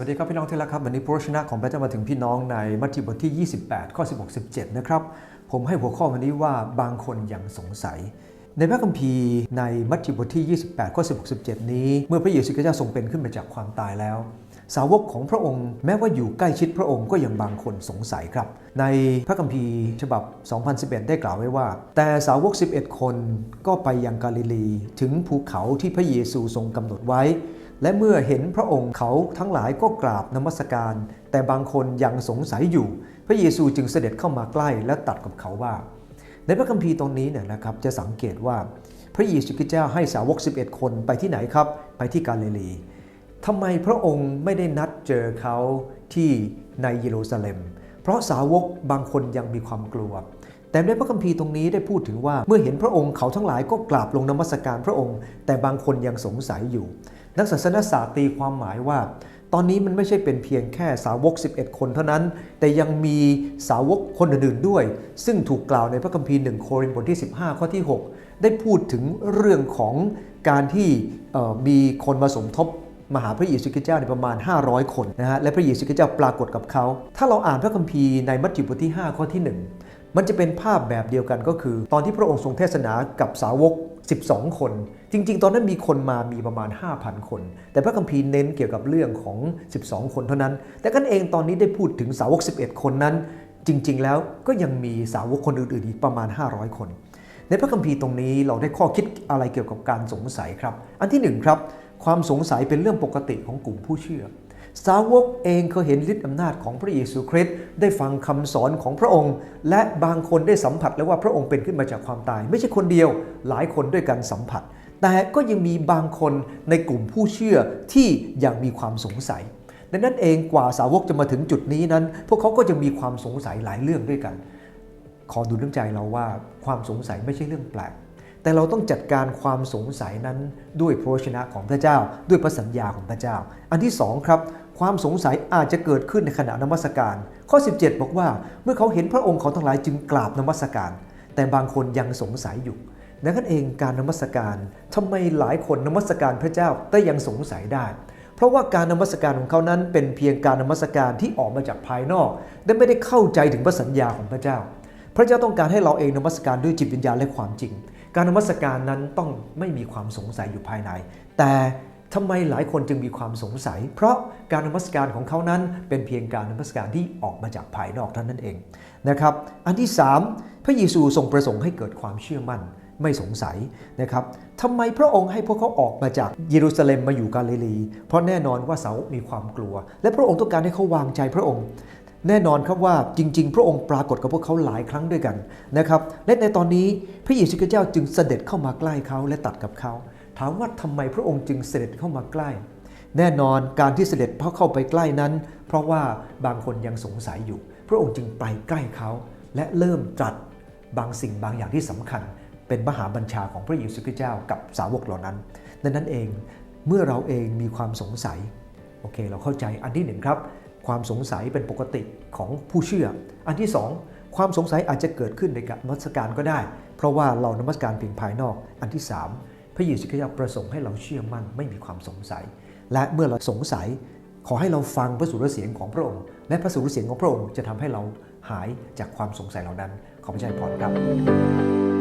สวัสดีครับพี่น้องที่รักครับวันนี้พระวจนะของพระเจ้ามาถึงพี่น้องในมัทธิวบทที่ 28 ข้อ 16 17 นะครับ ผมให้หัวข้อวันนี้ว่าบางคนยังสงสัย ในพระคัมภีร์ในมัทธิวบทที่ 28 ข้อ 16 17 นี้ เมื่อพระเยซูคริสต์เจ้าทรงเป็นขึ้นมาจากความตายแล้ว สาวกของพระองค์แม้ว่าอยู่ใกล้ชิดพระองค์ก็ยังบางคนสงสัยครับ ในพระคัมภีร์ฉบับ 2011 ได้กล่าวไว้ว่า แต่สาวก 11 คนก็ไปยังกาลิลีถึงภูเขาที่พระเยซูทรงกำหนดไว้ และเมื่อเห็นพระองค์เขาทั้งหลายก็กราบนมัสการ แต่บางคนยังสงสัยอยู่ พระเยซูจึงเสด็จเข้ามาใกล้และตัดกับเขาว่า ในพระคัมภีร์ตรงนี้เนี่ยนะครับจะสังเกตว่าพระเยซูคริสต์เจ้าให้สาวก 11 คนไปที่ไหนครับ ไปที่กาลิลีทำไมพระองค์ไม่ได้นัดเจอเขาที่ในเยรูซาเล็ม เพราะสาวกบางคนยังมีความกลัว แต่ในพระคัมภีร์ตรงนี้ได้พูดถึงว่าเมื่อเห็นพระองค์เขาทั้งหลายก็กราบลงนมัสการพระองค์ แต่บางคนยังสงสัยอยู่ นักศาสนศาสตร์ตีความหมายว่า ตอนนี้มันไม่ใช่เป็นเพียงแค่สาวก 11 คนเท่านั้น แต่ยังมีสาวกคนอื่นๆด้วย ซึ่งถูกกล่าวในพระคัมภีร์1โครินธ์บทที่ 15 ข้อที่ 6 ได้พูดถึงเรื่องของการที่มีคนมาสมทบมหาพระเยซูคริสต์เจ้าในประมาณ 500 คนนะฮะและพระเยซูคริสต์เจ้าปรากฏกับเขา ถ้าเราอ่านพระคัมภีร์ในมัทธิวบทที่ 5 ข้อที่ 1 มันจะเป็นภาพแบบเดียวกันก็คือ ตอนที่พระองค์ทรงเทศนากับสาวก 12 คน จริง ๆ ตอนนั้นมีคนมามีประมาณ 5,000 คน แต่พระคัมภีร์เน้นเกี่ยวกับเรื่องของ 12 คนเท่านั้น แต่กันเองตอนนี้ได้พูดถึงสาวก 11 คนนั้น จริง ๆ แล้วก็ยังมีสาวกคนอื่นๆอีกประมาณ 500 คน ในพระคัมภีร์ตรงนี้เราได้ข้อคิดอะไรเกี่ยวกับการสงสัยครับ อันที่หนึ่งครับความสงสัยเป็นเรื่องปกติของกลุ่มผู้เชื่อ สาวกเองเคยเห็นฤทธิ์อำนาจของพระเยซูคริสต์ได้ฟังคำสอนของพระองค์ และบางคนได้สัมผัสแล้วว่าพระองค์เป็นขึ้นมาจากความตาย ไม่ใช่คนเดียวหลายคนด้วยกันสัมผัส แต่ก็ยังมีบางคนในกลุ่มผู้เชื่อที่ยังมีความสงสัยดังนั้นเองกว่าสาวกจะมาถึงจุดนี้นั้น พวกเขาก็จะมีความสงสัยหลายเรื่องด้วยกัน ขอดูเรื่องใจเราว่าความสงสัยไม่ใช่เรื่องแปลกแต่เราต้องจัดการความสงสัยนั้นด้วยพระวจนะของพระเจ้า ด้วยพระสัญญาของพระเจ้า อันที่สองครับ ความสงสัยอาจจะเกิดขึ้นในขณะนมัสการ ข้อ 17 บอกว่า เมื่อเขาเห็นพระองค์เขาทั้งหลายจึงกราบนมัสการ แต่บางคนยังสงสัยอยู่ดังนั้นเองการนมัสการทำไมหลายคนนมัสการพระเจ้าแต่ยังสงสัยได้ เพราะว่าการนมัสการของเขานั้นเป็นเพียงการนมัสการที่ออกมาจากภายนอกและไม่ได้เข้าใจถึงพระสัญญาของพระเจ้า พระเจ้าต้องการให้เราเองนมัสการด้วยจิตวิญญาณและความจริง การนมัสการนั้นต้องไม่มีความสงสัยอยู่ภายใน แต่ ทำไมหลายคนจึงมีความสงสัย เพราะการนมัสการของเขานั้นเป็นเพียงการนมัสการที่ออกมาจากภายนอกเท่านั้นเองนะครับ อันที่ 3 พระเยซูทรงประสงค์ให้เกิดความเชื่อมั่นไม่สงสัยนะครับทำไมพระองค์ให้พวกเขาออกมาจากเยรูซาเล็มมาอยู่กาลิลี เพราะแน่นอนว่าสาวมีความกลัว และพระองค์ต้องการให้เขาวางใจพระองค์ แน่นอนครับว่าจริง ๆ พระองค์ปรากฏกับพวกเขาหลายครั้งด้วยกันนะครับ และในตอนนี้พระเยซูคริสต์เจ้าจึงเสด็จเข้ามาใกล้เขาและตัดกับเขา ถามว่าทำไมพระองค์จึงเสด็จเข้ามาใกล้ แน่นอนการที่เสด็จพระเข้าไปใกล้นั้น เพราะว่าบางคนยังสงสัยอยู่ พระองค์จึงไปใกล้เขา และเริ่มตรัสบางสิ่งบางอย่างที่สำคัญ เป็นมหาบัญชาของพระเยซูคริสต์เจ้ากับสาวกเหล่านั้นดังนั้นเองเมื่อเราเองมีความสงสัยโอเค เราเข้าใจอันที่หนึ่งครับ ความสงสัยเป็นปกติของผู้เชื่อ อันที่สองความสงสัยอาจจะเกิดขึ้นในการนมัสการก็ได้ เพราะว่าเรานมัสการเพียงภายนอก อันที่สาม พระเยซูคริสต์เจ้าประสงค์ให้เราเชื่อมั่นไม่มีความสงสัย และเมื่อเราสงสัยขอให้เราฟังพระสุรเสียงของพระองค์ และพระสุรเสียงของพระองค์จะทำให้เราหายจากความสงสัยเหล่านั้น ขอพระเจ้าพรครับ